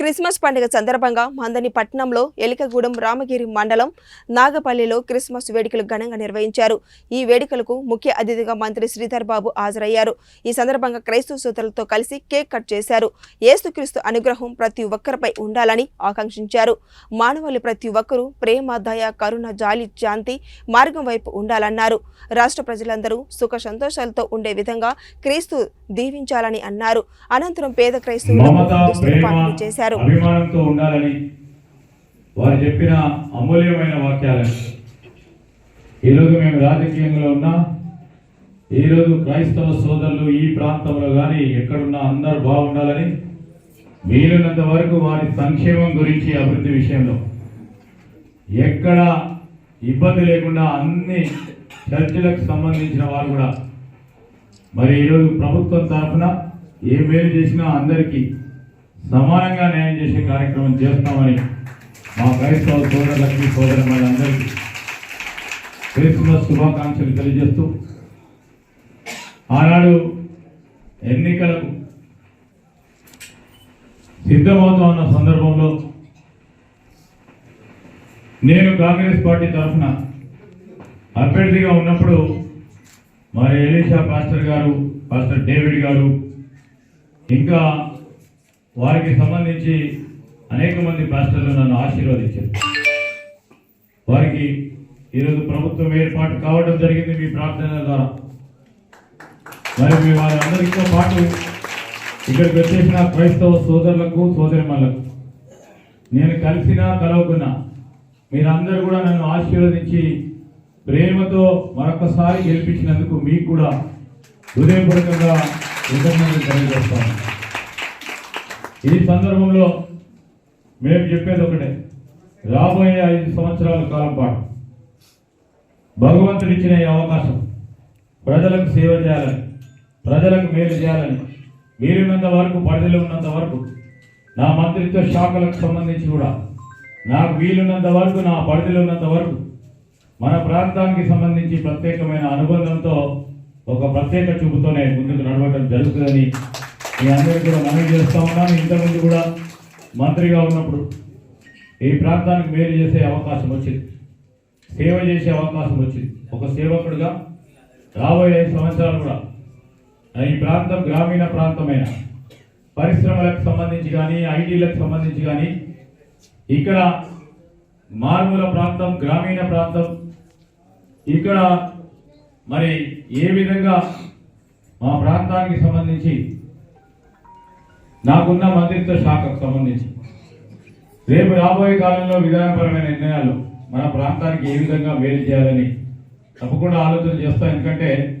Christmas పండుగ సందర్భంగా మందని పట్టణంలో ఎలికగూడెం రామగిరి మండలం నాగపల్లిలో క్రిస్మస్ వేడుకలు ఘనంగా నిర్వహించారు. ఈ వేడుకలకు ముఖ్య అతిథిగా మంత్రి శ్రీధర్ బాబు హాజరయ్యారు. ఈ సందర్భంగా క్రైస్తవ సోదరులతో కలిసి కేక్ కట్ చేశారు. ఏసుక్రీస్తు అనుగ్రహం ప్రతి ఒక్కరిపై ఉండాలని ఆకాంక్షించారు. మానవాళి ప్రతి ఒక్కరూ ప్రేమ దయ కరుణ జాలి శాంతి మార్గం వైపు ఉండాలన్నారు. రాష్ట్ర ప్రజలందరూ సుఖ సంతోషాలతో ఉండే విధంగా క్రీస్తు దీవించాలని అన్నారు. అనంతరం పేద ప్రేమ పంపిణీ చేశారు. అభిమానంతో ఉండాలని వారు చెప్పిన అమూల్యమైన వాక్యాలని ఈరోజు మేము రాజకీయంలో ఉన్నా ఈరోజు క్రైస్తవ సోదరులు ఈ ప్రాంతంలో కానీ ఎక్కడున్నా అందరూ బాగుండాలని వీలున్నంత వరకు వారి సంక్షేమం గురించి అభివృద్ధి విషయంలో ఎక్కడ ఇబ్బంది లేకుండా అన్ని చర్చలకు సంబంధించిన వారు కూడా. మరి ఈరోజు ప్రభుత్వం తరఫున ఏ మేలు చేసినా అందరికీ సమానంగా న్యాయం చేసే కార్యక్రమం చేస్తామని మా క్రైస్తవ సోదరులకి సోదరులందరికీ క్రిస్మస్ శుభాకాంక్షలు తెలియజేస్తూ ఆనాడు ఎన్నికలకు సిద్ధమవుతూ ఉన్న సందర్భంలో నేను కాంగ్రెస్ పార్టీ తరఫున అభ్యర్థిగా ఉన్నప్పుడు మరి ఎలీషా పాస్టర్ గారు పాస్టర్ డేవిడ్ గారు ఇంకా వారికి సంబంధించి అనేక మంది పాస్టర్లు నన్ను ఆశీర్వదించారు. వారికి ఈరోజు ప్రభుత్వం ఏర్పాటు కావడం జరిగింది మీ ప్రార్థన ద్వారా. మరి మీ వారందరితో పాటు ఇక్కడికి వచ్చేసిన క్రైస్తవ సోదరులకు సోదరిమలకు నేను కలిసినా కలవకున్నా మీరందరూ కూడా నన్ను ఆశీర్వదించి ప్రేమతో మరొకసారి గెలిపించినందుకు మీకు కూడా హృదయపూర్వకంగా కృతజ్ఞతలు తెలియజేస్తాను. ఈ సందర్భంలో మేము చెప్పేది ఒకటే. రాబోయే ఐదు సంవత్సరాల కాలం పాటు భగవంతుడు ఇచ్చిన ఈ అవకాశం ప్రజలకు సేవ చేయాలని ప్రజలకు మేలు చేయాలని వీలున్నంత వరకు పరిధిలో ఉన్నంత వరకు నా మంత్రిత్వ శాఖలకు సంబంధించి కూడా నాకు వీలున్నంత వరకు నా పరిధిలో ఉన్నంత వరకు మన ప్రాంతానికి సంబంధించి ప్రత్యేకమైన అనుబంధంతో ఒక ప్రత్యేక చూపుతోనే ముందుకు నడవడం జరుగుతుందని మీ అందరికీ కూడా మనవి చేస్తా ఉన్నాను ఇంతకుముందు కూడా మంత్రిగా ఉన్నప్పుడు ఈ ప్రాంతానికి మేలు చేసే అవకాశం వచ్చింది. సేవ చేసే అవకాశం వచ్చింది. ఒక సేవకుడిగా రాబోయే సంవత్సరాలు కూడా ఈ ప్రాంతం గ్రామీణ ప్రాంతమైన పరిశ్రమలకు సంబంధించి కానీ ఐటీలకు సంబంధించి కానీ ఇక్కడ మారుమూల ప్రాంతం గ్రామీణ ప్రాంతం ఇక్కడ మరి ఏ విధంగా మా ప్రాంతానికి సంబంధించి నాకున్న మంత్రిత్వ శాఖకు సంబంధించి. రేపు రాబోయే కాలంలో విధానపరమైన నిర్ణయాలు మన ప్రాంతానికి ఏ విధంగా మేలు చేయాలని తప్పకుండా ఆలోచన చేస్తాం ఎందుకంటే